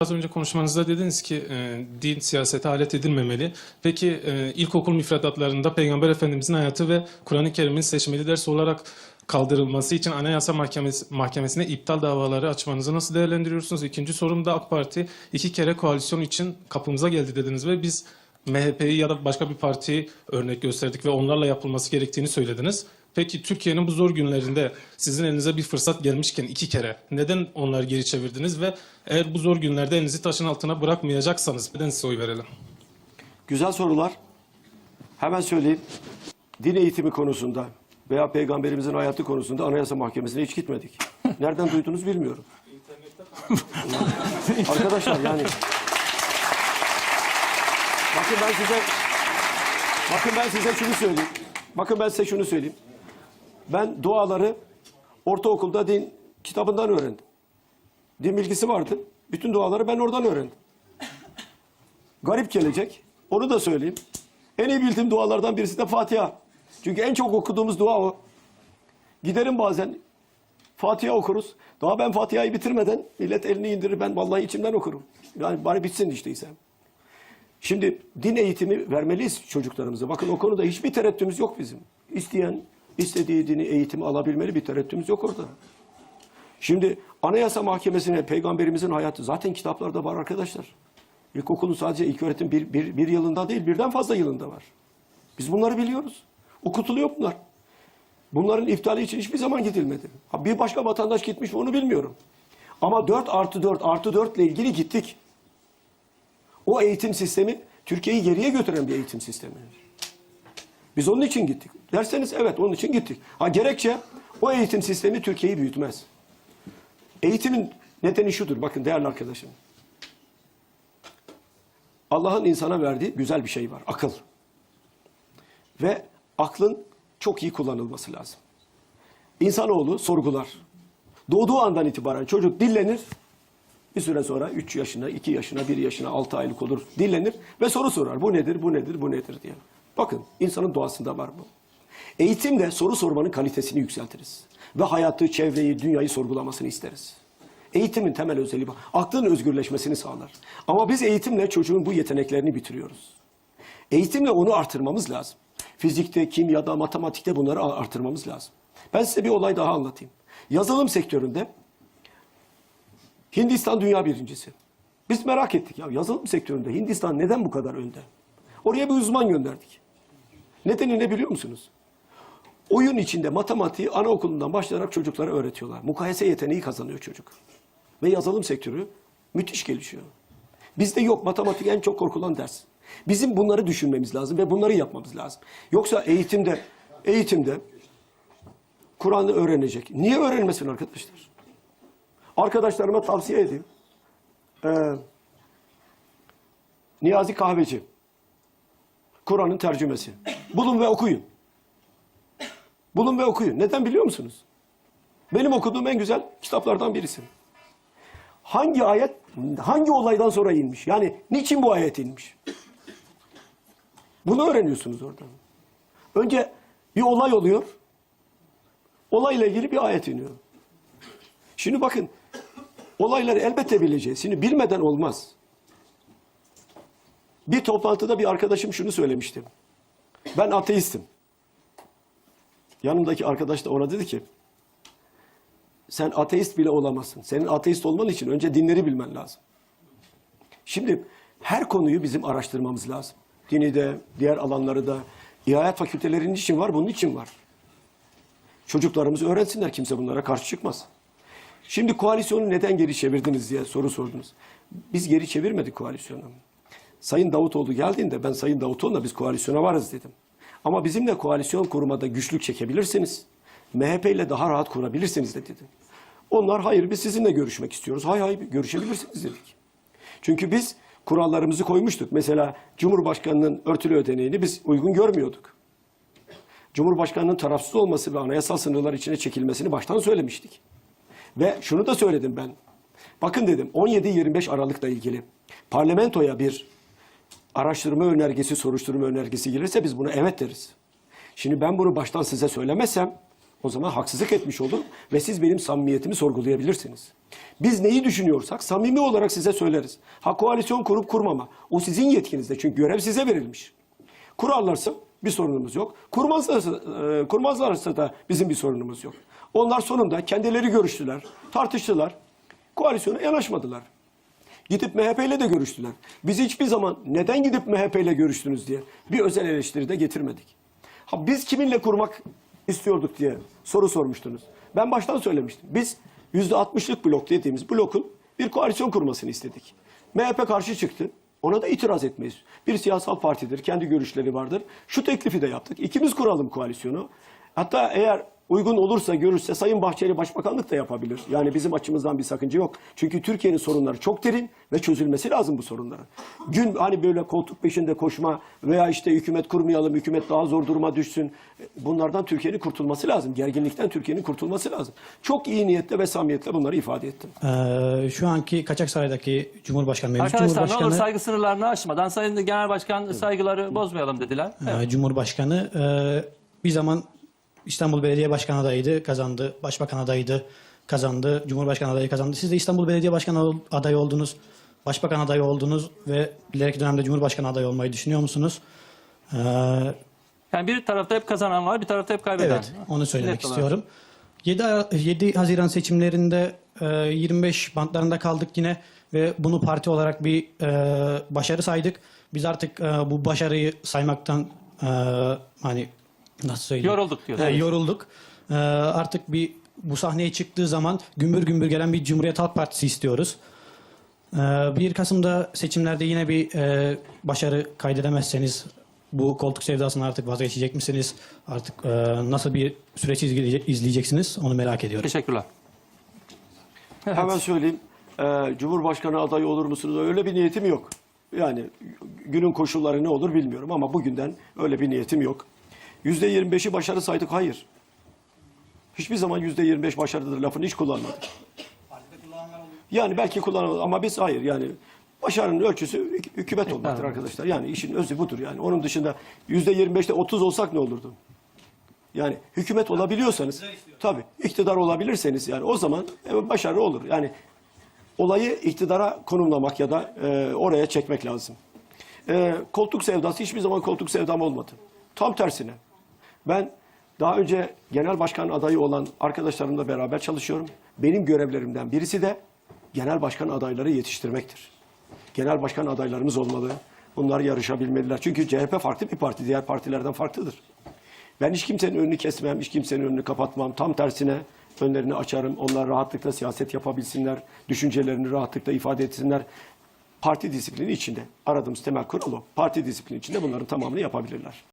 Az önce konuşmanızda dediniz ki e, din siyasete alet edilmemeli. Peki e, ilkokul müfredatlarında Peygamber Efendimizin hayatı ve Kur'an-ı Kerim'in seçmeli ders olarak kaldırılması için Anayasa Mahkemesi, Mahkemesi'ne iptal davaları açmanızı nasıl değerlendiriyorsunuz? İkinci sorum da AK Parti iki kere koalisyon için kapımıza geldi dediniz ve biz MHP'yi ya da başka bir partiyi örnek gösterdik ve onlarla yapılması gerektiğini söylediniz. Peki Türkiye'nin bu zor günlerinde sizin elinize bir fırsat gelmişken iki kere neden onları geri çevirdiniz ve eğer bu zor günlerde elinizi taşın altına bırakmayacaksanız neden size oy verelim? Güzel sorular. Hemen söyleyeyim. Din eğitimi konusunda veya peygamberimizin hayatı konusunda Anayasa Mahkemesi'ne hiç gitmedik. Nereden duydunuz bilmiyorum. Arkadaşlar yani Bakın ben size Bakın ben size şunu söyleyeyim. Bakın ben size şunu söyleyeyim. Ben duaları ortaokulda din kitabından öğrendim. Din bilgisi vardı. Bütün duaları ben oradan öğrendim. Garip gelecek. Onu da söyleyeyim. En iyi bildiğim dualardan birisi de Fatiha. Çünkü en çok okuduğumuz dua o. Giderim bazen Fatiha okuruz. Daha ben Fatiha'yı bitirmeden millet elini indirir. Ben vallahi içimden okurum. Yani bari bitsin işte ise. Şimdi din eğitimi vermeliyiz çocuklarımıza. Bakın o konuda hiçbir tereddütümüz yok bizim. İsteyen istediği dini eğitimi alabilmeli bir tereddütümüz yok orada. Şimdi Anayasa Mahkemesi'ne peygamberimizin hayatı zaten kitaplarda var arkadaşlar. İlkokulun sadece ilk öğretim bir, bir, bir yılında değil birden fazla yılında var. Biz bunları biliyoruz. Okutuluyor bunlar. Bunların iptali için hiçbir zaman gidilmedi. Bir başka vatandaş gitmiş mi onu bilmiyorum. Ama 4 artı 4 artı 4 ile ilgili gittik. O eğitim sistemi Türkiye'yi geriye götüren bir eğitim sistemi. Biz onun için gittik. Derseniz evet onun için gittik. Ha gerekçe o eğitim sistemi Türkiye'yi büyütmez. Eğitimin nedeni şudur. Bakın değerli arkadaşım. Allah'ın insana verdiği güzel bir şey var. Akıl. Ve aklın çok iyi kullanılması lazım. İnsanoğlu sorgular. Doğduğu andan itibaren çocuk dillenir. Bir süre sonra 3 yaşına, 2 yaşına, 1 yaşına, 6 aylık olur. Dillenir ve soru sorar. Bu nedir, bu nedir, bu nedir diye. Bakın insanın doğasında var bu. Eğitimle soru sormanın kalitesini yükseltiriz. Ve hayatı, çevreyi, dünyayı sorgulamasını isteriz. Eğitimin temel özelliği bu. Aklın özgürleşmesini sağlar. Ama biz eğitimle çocuğun bu yeteneklerini bitiriyoruz. Eğitimle onu artırmamız lazım. Fizikte, kimyada, matematikte bunları artırmamız lazım. Ben size bir olay daha anlatayım. Yazılım sektöründe Hindistan dünya birincisi. Biz merak ettik ya yazılım sektöründe Hindistan neden bu kadar önde? Oraya bir uzman gönderdik. Nedeni ne biliyor musunuz? Oyun içinde matematiği anaokulundan başlayarak çocuklara öğretiyorlar. Mukayese yeteneği kazanıyor çocuk. Ve yazılım sektörü müthiş gelişiyor. Bizde yok matematik en çok korkulan ders. Bizim bunları düşünmemiz lazım ve bunları yapmamız lazım. Yoksa eğitimde eğitimde Kur'an'ı öğrenecek. Niye öğrenmesin arkadaşlar? Arkadaşlarıma tavsiye edeyim. Ee, Niyazi Kahveci. Kur'an'ın tercümesi. Bulun ve okuyun. Bulun ve okuyun. Neden biliyor musunuz? Benim okuduğum en güzel kitaplardan birisi. Hangi ayet, hangi olaydan sonra inmiş? Yani niçin bu ayet inmiş? Bunu öğreniyorsunuz oradan. Önce bir olay oluyor. Olayla ilgili bir ayet iniyor. Şimdi bakın, olayları elbette bileceğiz. Şimdi bilmeden olmaz. Bir toplantıda bir arkadaşım şunu söylemişti. Ben ateistim. Yanımdaki arkadaş da ona dedi ki, sen ateist bile olamazsın. Senin ateist olman için önce dinleri bilmen lazım. Şimdi her konuyu bizim araştırmamız lazım. Dini de, diğer alanları da. İlahiyat fakültelerinin için var, bunun için var. Çocuklarımız öğrensinler, kimse bunlara karşı çıkmaz. Şimdi koalisyonu neden geri çevirdiniz diye soru sordunuz. Biz geri çevirmedik koalisyonu. Sayın Davutoğlu geldiğinde ben Sayın Davutoğlu'na biz koalisyona varız dedim. Ama bizimle koalisyon kurmada güçlük çekebilirsiniz. MHP ile daha rahat kurabilirsiniz de dedim. Onlar hayır biz sizinle görüşmek istiyoruz. Hay hay görüşebilirsiniz dedik. Çünkü biz kurallarımızı koymuştuk. Mesela Cumhurbaşkanının örtülü ödeneğini biz uygun görmüyorduk. Cumhurbaşkanının tarafsız olması ve anayasal sınırlar içine çekilmesini baştan söylemiştik. Ve şunu da söyledim ben. Bakın dedim 17-25 Aralık'la ilgili parlamentoya bir araştırma önergesi, soruşturma önergesi gelirse biz buna evet deriz. Şimdi ben bunu baştan size söylemezsem O zaman haksızlık etmiş olurum ve siz benim samimiyetimi sorgulayabilirsiniz. Biz neyi düşünüyorsak samimi olarak size söyleriz. Ha koalisyon kurup kurmama. O sizin yetkinizde çünkü görev size verilmiş. Kurarlarsa bir sorunumuz yok. Kurmazlarsa, e, kurmazlarsa da bizim bir sorunumuz yok. Onlar sonunda kendileri görüştüler, tartıştılar. Koalisyona yanaşmadılar. Gidip MHP ile de görüştüler. Biz hiçbir zaman neden gidip MHP ile görüştünüz diye bir özel eleştiri de getirmedik. Ha biz kiminle kurmak istiyorduk diye soru sormuştunuz. Ben baştan söylemiştim. Biz %60'lık blok dediğimiz blokun bir koalisyon kurmasını istedik. MHP karşı çıktı. Ona da itiraz etmeyiz. Bir siyasal partidir, kendi görüşleri vardır. Şu teklifi de yaptık. İkimiz kuralım koalisyonu. Hatta eğer uygun olursa, görürse Sayın Bahçeli başbakanlık da yapabilir. Yani bizim açımızdan bir sakınca yok. Çünkü Türkiye'nin sorunları çok derin ve çözülmesi lazım bu sorunların. Gün hani böyle koltuk peşinde koşma veya işte hükümet kurmayalım, hükümet daha zor duruma düşsün. Bunlardan Türkiye'nin kurtulması lazım. Gerginlikten Türkiye'nin kurtulması lazım. Çok iyi niyetle ve samimiyetle bunları ifade ettim. Ee, şu anki Kaçaksaray'daki Cumhurbaşkanı, mevcut Arkadaşlar ne olur Cumhurbaşkanı, saygı sınırlarını aşmadan Sayın Genel Başkan saygıları bozmayalım dediler. e, Cumhurbaşkanı e, bir zaman İstanbul Belediye Başkanı adayıydı, kazandı. Başbakan adayıydı, kazandı. Cumhurbaşkanı adayı kazandı. Siz de İstanbul Belediye Başkanı adayı oldunuz. Başbakan adayı oldunuz ve ileriki dönemde Cumhurbaşkanı adayı olmayı düşünüyor musunuz? Ee, Yani bir tarafta hep kazanan var, bir tarafta hep kaybeden. Evet, onu söylemek Net olarak. istiyorum. 7, Ara- 7 Haziran seçimlerinde e, 25 bantlarında kaldık yine ve bunu parti olarak bir e, başarı saydık. Biz artık e, bu başarıyı saymaktan e, hani nasıl söyleyeyim? Yorulduk diyorsunuz. E, yorulduk. E, artık bir bu sahneye çıktığı zaman gümbür gümbür gelen bir Cumhuriyet Halk Partisi istiyoruz. Ee, 1 Kasım'da seçimlerde yine bir e, başarı kaydedemezseniz bu koltuk sevdasından artık vazgeçecek misiniz? Artık e, nasıl bir süreç izleye- izleyeceksiniz? Onu merak ediyorum. Teşekkürler. Hemen söyleyeyim. Ee, Cumhurbaşkanı adayı olur musunuz? Öyle bir niyetim yok. Yani günün koşulları ne olur bilmiyorum ama bugünden öyle bir niyetim yok. Yüzde 25'i başarı saydık. Hayır. Hiçbir zaman yüzde 25 başarıdır lafını hiç kullanmadık. Yani belki kullanılır ama biz hayır yani başarının ölçüsü hük- hükümet olmaktır arkadaşlar. Yani işin özü budur yani. Onun dışında yüzde 25'te 30 olsak ne olurdu? Yani hükümet olabiliyorsanız tabii iktidar olabilirseniz yani o zaman e, başarı olur. Yani olayı iktidara konumlamak ya da e, oraya çekmek lazım. E, koltuk sevdası hiçbir zaman koltuk sevdam olmadı. Tam tersine. Ben daha önce genel başkan adayı olan arkadaşlarımla beraber çalışıyorum. Benim görevlerimden birisi de genel başkan adayları yetiştirmektir. Genel başkan adaylarımız olmalı. Bunlar yarışabilmeliler. Çünkü CHP farklı bir parti. Diğer partilerden farklıdır. Ben hiç kimsenin önünü kesmem, hiç kimsenin önünü kapatmam. Tam tersine önlerini açarım. Onlar rahatlıkla siyaset yapabilsinler, düşüncelerini rahatlıkla ifade etsinler. Parti disiplini içinde. Aradığımız temel kural o. Parti disiplini içinde bunların tamamını yapabilirler.